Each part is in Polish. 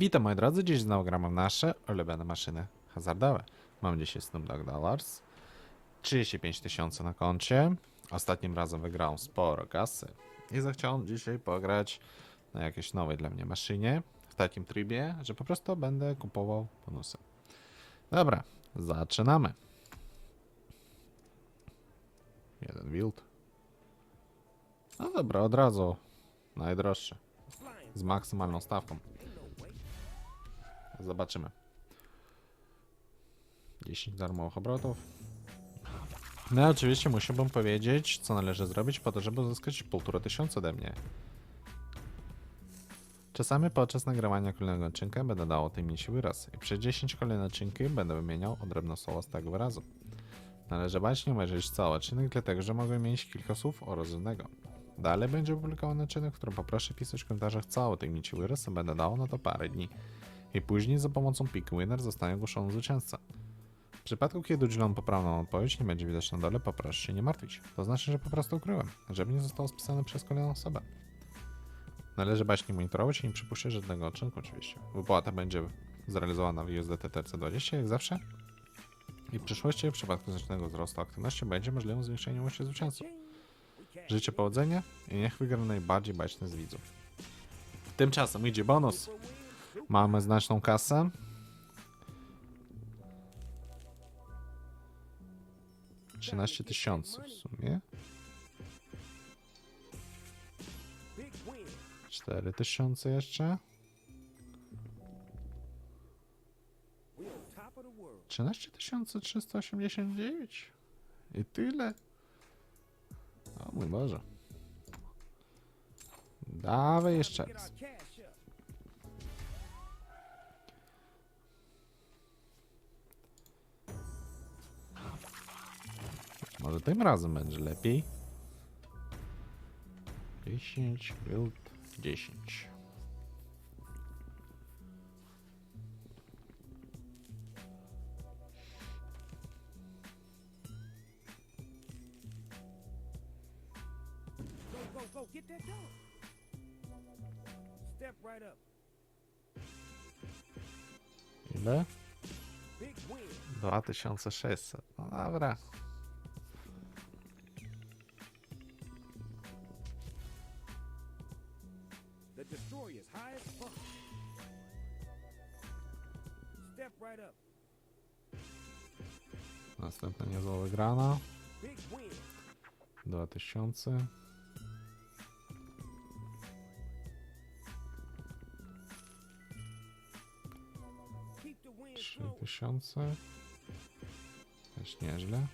Witam moi drodzy, dziś znowu gramy nasze ulubione maszyny hazardowe. Mam dzisiaj Snoop Dollars, 35 tysięcy na koncie. Ostatnim razem wygrałem sporo kasy i zachciałem dzisiaj pograć na jakiejś nowej dla mnie maszynie w takim trybie, że po prostu będę kupował bonusy. Dobra, zaczynamy. Jeden wild. No dobra, od razu najdroższy. Z maksymalną stawką. Zobaczymy. 10 darmowych obrotów. No i oczywiście musiałbym powiedzieć, co należy zrobić po to, żeby uzyskać 1,5 tysiąca ode mnie. Czasami podczas nagrywania kolejnego odcinka będę dał tej mniejszy wyraz i przez 10 kolejnych odcinki będę wymieniał odrębne słowa z tego wyrazu. Należy bacznie obejrzeć cały odcinek, dlatego że mogę mieć kilka słów o rozumnego. Dalej będzie opublikowany odcinek, w którym poproszę pisać w komentarzach cały mniejszy wyraz, a będę dał na to parę dni i później za pomocą Pick Winner zostanie ogłoszony zwycięzca. W przypadku, kiedy udzielono poprawną odpowiedź, nie będzie widać na dole, poproszę się nie martwić. To znaczy, że po prostu ukryłem, żeby nie zostało spisane przez kolejną osobę. Należy bacznie monitorować i nie przypuszczać żadnego odcinku oczywiście. Wypłata będzie zrealizowana w USDT TRC20 jak zawsze. I w przyszłości, w przypadku znacznego wzrostu aktywności, będzie możliwe zwiększenie ilości zwycięzców. Życzę powodzenia i niech wygra najbardziej baczny z widzów. Tymczasem idzie bonus. Mamy znaczną kasę. Trzynaście tysięcy w sumie. Cztery tysiące jeszcze. Trzynaście tysięcy trzysta osiemdziesiąt dziewięć. I tyle. O mój Boże. Dawaj jeszcze raz. Może tym razem będzie lepiej. 10, build 10. Go, go, go, get that dog. Step right up. Ile? Big win. 2600. No dobra. destroy is high as fuck. Step right up. Następna niezła grana. Dwa tysiące. Trzy tysiące. Też nieźle.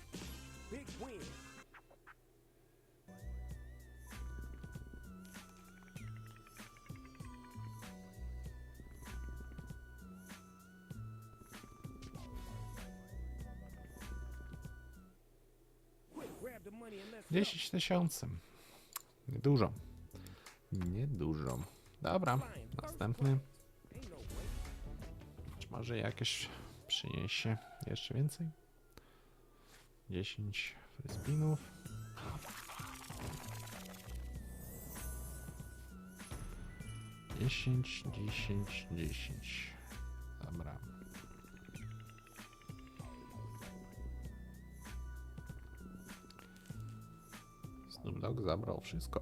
10 tysięcy. Niedużo. Niedużo. Dobra, następny. Czy może jakieś przyniesie jeszcze więcej? 10 free spinów. Dziesięć, dziesięć, dziesięć. Dobra. Snoop Dogg zabrał wszystko.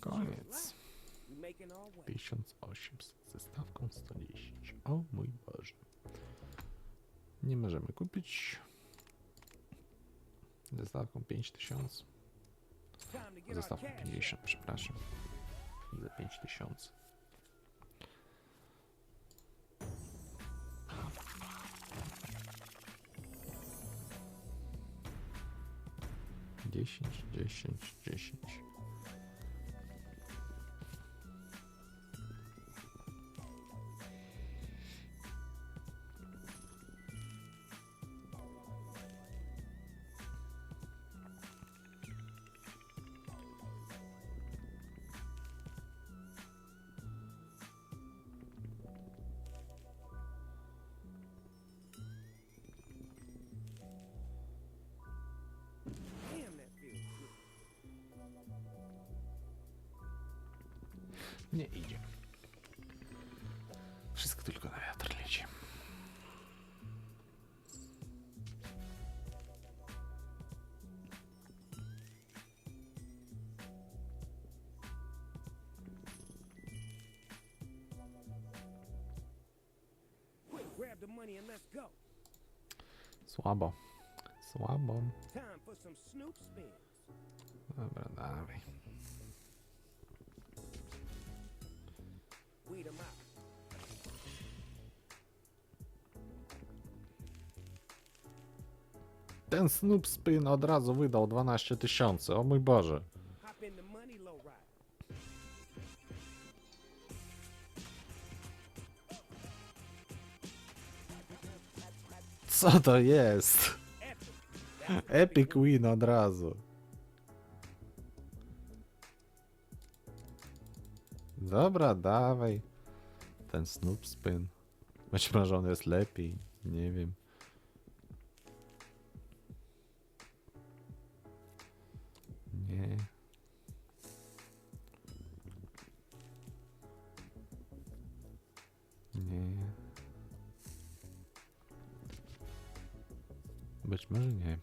Koniec. We making our way. 1800 ze stawką 110. O mój Boże. Nie możemy kupić. Ze stawką 5000. Time to get Ze stawką cash. 50, przepraszam. Za 5000. Dziesięć, dziesięć, dziesięć. Nie idzie. Wszystko tylko na wiatr leci. Quick, grab the money and let's go. Słabo. Słabo. Time for some Snoop spins. Dobra, dawaj. Ten Snoop Spin razu wydał 12 tysięcy. O mój Boże. Hop in the money low ride. Co to jest? Epic. Win razu. Dobra, dawaj. Ten Snoop Spin. Być może on jest lepiej. Nie wiem. Być może nie.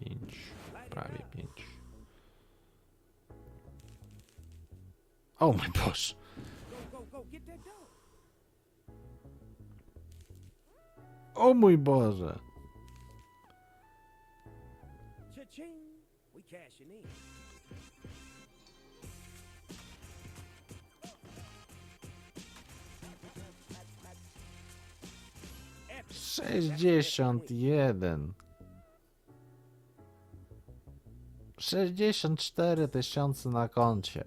Pięć, prawie pięć. O mój Boże. O mój Boże. Cha-ching. We cashing in. Epic win. 61. 64 tysiące na koncie.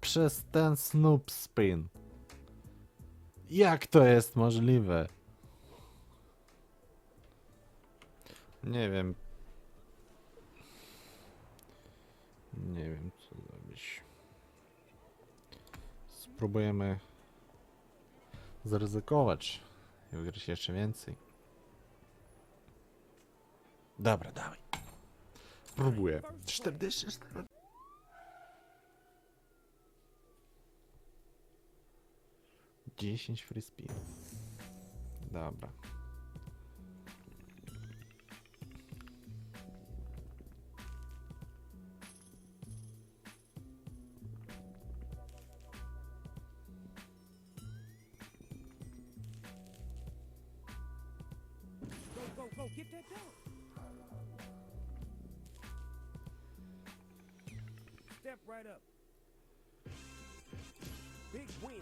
Przez ten Snoop Spin. Jak to jest możliwe? Nie wiem. Nie wiem co zrobić. Spróbujemy zaryzykować i wygrać jeszcze więcej. Dobra, dawaj. Próbuję. 44. Dziesięć spin. Dobra. Right up. Big win.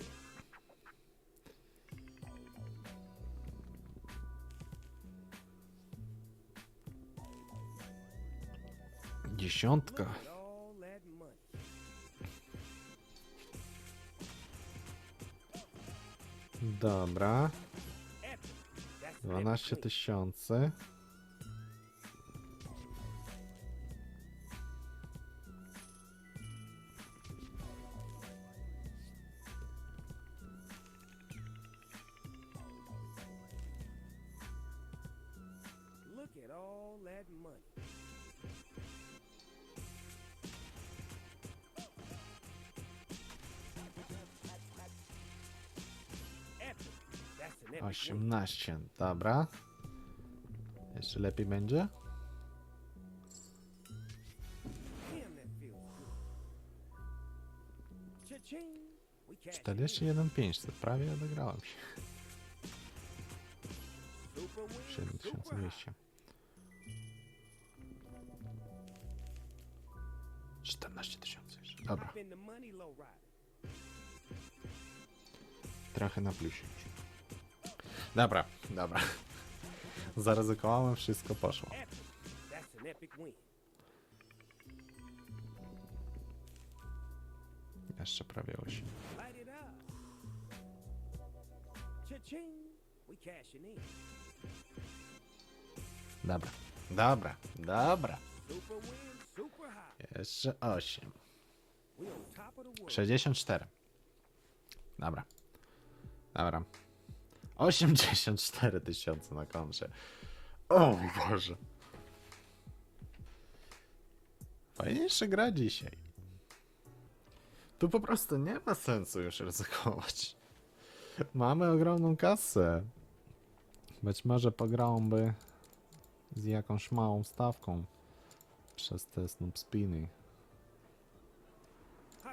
Dziesiątka. Look at all that money. Dobra. Epic. That's an epic 12 win. All that money. Epic. That's an epic win. 18. Dobra. Jeszcze lepiej będzie? Damn, that feels good. Cha-ching. We cash 41 500. Prawie odegrałem się. Super win. Super high. 7200. Dobra. Trochę na plusie. Dobra, dobra. Zaryzykowałem, wszystko poszło. Jeszcze prawie 8. Light it up. Cha-ching. We cashing in. Dobra, dobra, dobra. Jeszcze 8. 64. Dobra. Dobra. 84 tysiące na koncie. O mój Boże. Fajniejsza gra dzisiaj. Tu po prostu nie ma sensu już ryzykować. Mamy ogromną kasę. Być może pograłby z jakąś małą stawką przez te snoop spiny. Hop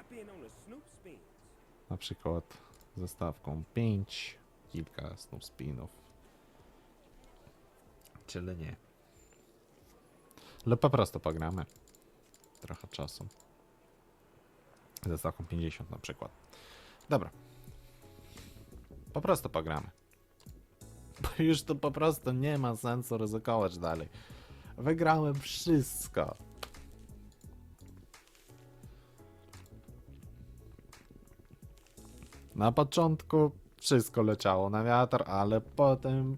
in on a Snoop spin. Na przykład ze stawką 5, kilka snoop spinów. Czyli nie. Lub po prostu pogramy. Trochę czasu. Ze stawką 50 na przykład. Dobra. Po prostu pogramy. Bo już tu po prostu nie ma sensu ryzykować dalej. Wygrałem wszystko. Na początku wszystko leciało na wiatr, ale potem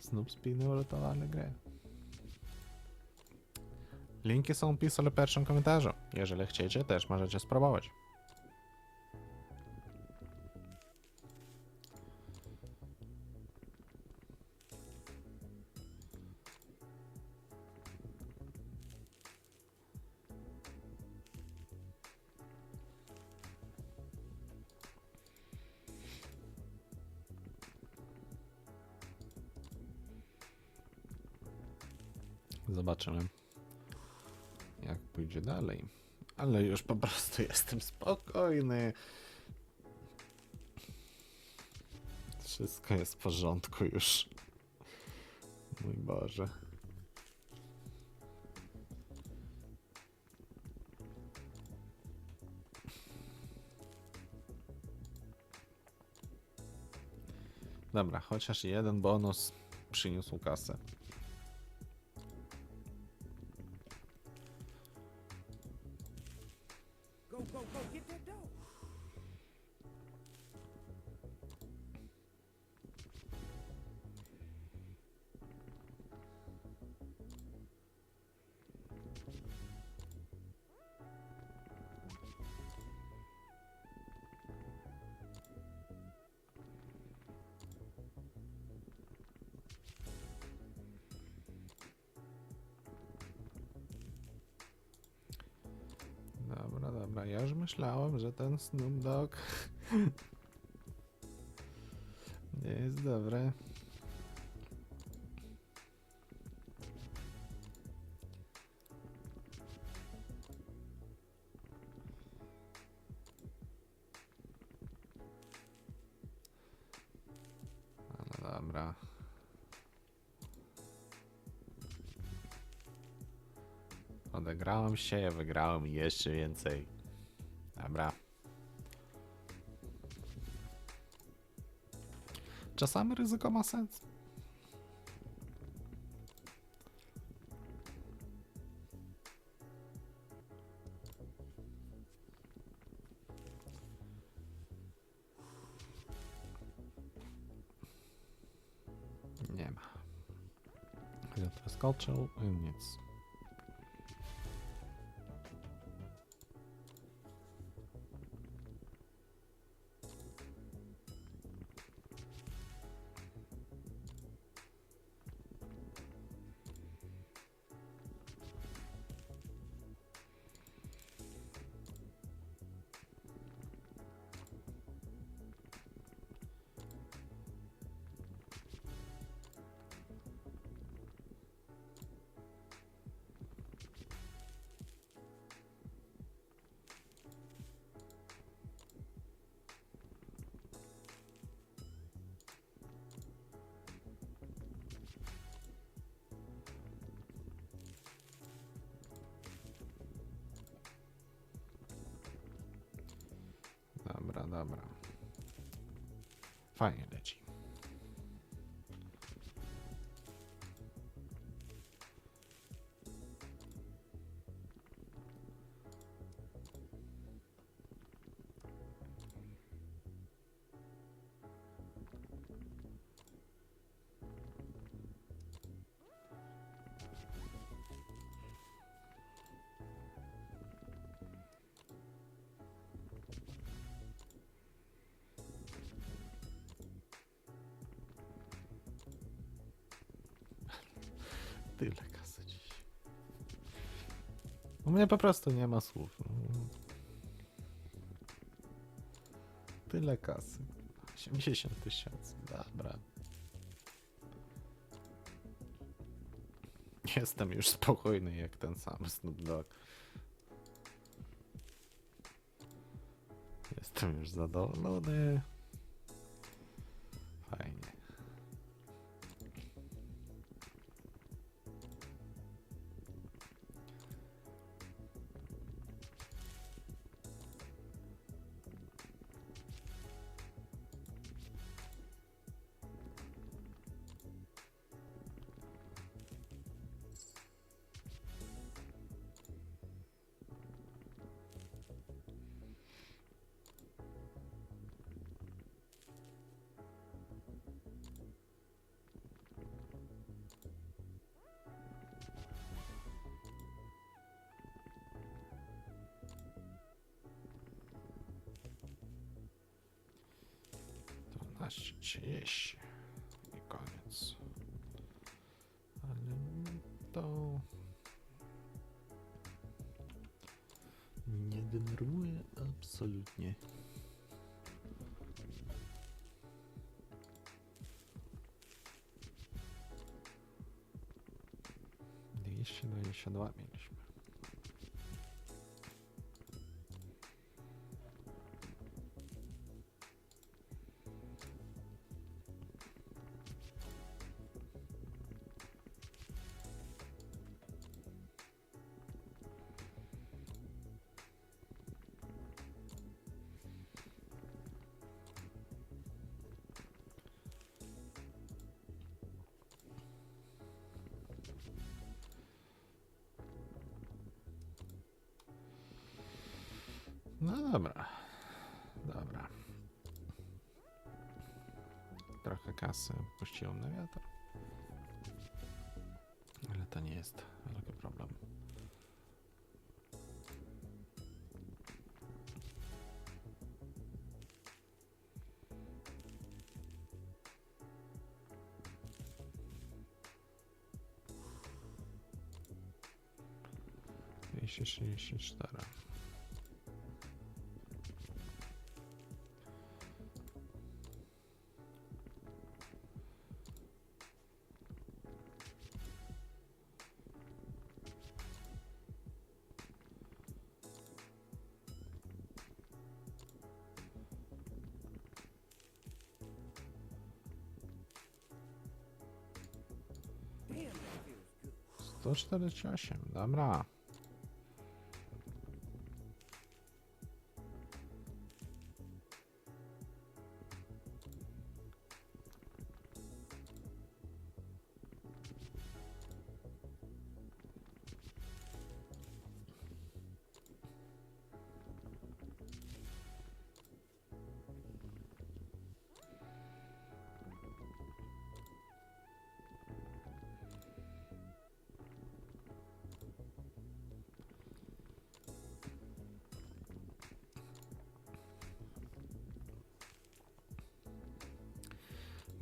znów spiny uratowały grę. Linki są pisane w pierwszym komentarzu. Jeżeli chcecie, też możecie spróbować. Zobaczymy, jak pójdzie dalej. Ale już po prostu jestem spokojny. Wszystko jest w porządku już. Mój Boże. Dobra, chociaż jeden bonus przyniósł kasę. Ja już myślałem, że ten Snoop Dogg nie jest dobry. Ale dobra. Odegrałem się, wygrałem jeszcze więcej. Dobra. Czasami ryzyko ma sens. Nie ma. Ja to skoczył i nic. fine. Tyle kasy dziś. U mnie po prostu nie ma słów. Tyle kasy. 80 tysięcy. Dobra. Jestem już spokojny jak ten sam Snoop Dogg. Jestem już zadowolony. 12.30 i koniec. Ale to nie denerwuje absolutnie. Jeśli 22 mieliśmy. Dobra. Dobra. Trochę kasy puściłem na wiatr. Ale to nie jest wielki problem. Dwieście trzydzieści cztery. 148, dobra.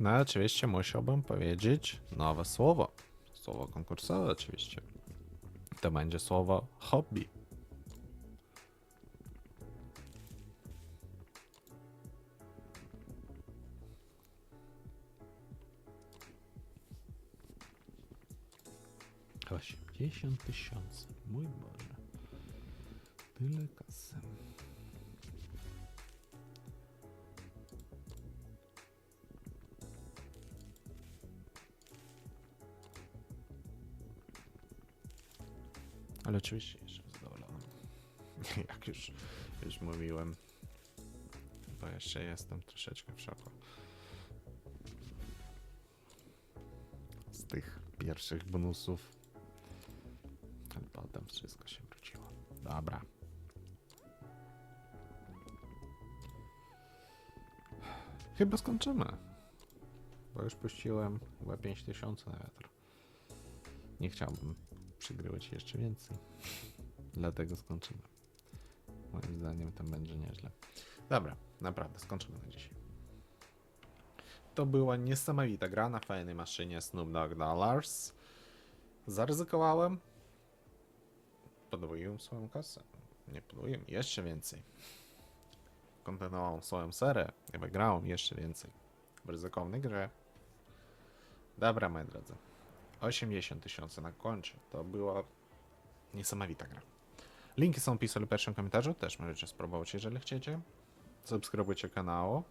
No oczywiście musiałbym powiedzieć nowe słowo. Słowo konkursowe oczywiście. To będzie słowo hobby. Osiemdziesiąt tysięcy, mój Boże. Tyle kasy. Ale oczywiście jestem zadowolony. Jak już, już mówiłem, to jeszcze jestem troszeczkę w szoku. Z tych pierwszych bonusów. Ale potem wszystko się wróciło. Dobra. Chyba skończymy. Bo już puściłem chyba 5000 na wiatr. Nie chciałbym przygrywać jeszcze więcej. Dlatego skończymy. Moim zdaniem tam będzie nieźle. Dobra, naprawdę, skończymy na dzisiaj. To była niesamowita gra na fajnej maszynie Snoop Dogg Dollars. Zaryzykowałem. Podwoiłem swoją kasę. Nie podwoiłem, jeszcze więcej. Kontynuowałem swoją serię i wygrałem jeszcze więcej. W ryzykownej grze. Dobra, moi drodzy. 80 tysięcy na koncie. To była niesamowita gra. Linki są w opisie lub pierwszym komentarzu. Też możecie spróbować, jeżeli chcecie. Subskrybujcie kanał.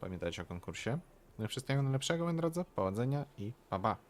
Pamiętajcie o konkursie. No i wszystkiego najlepszego, moi drodzy. Powodzenia i pa pa.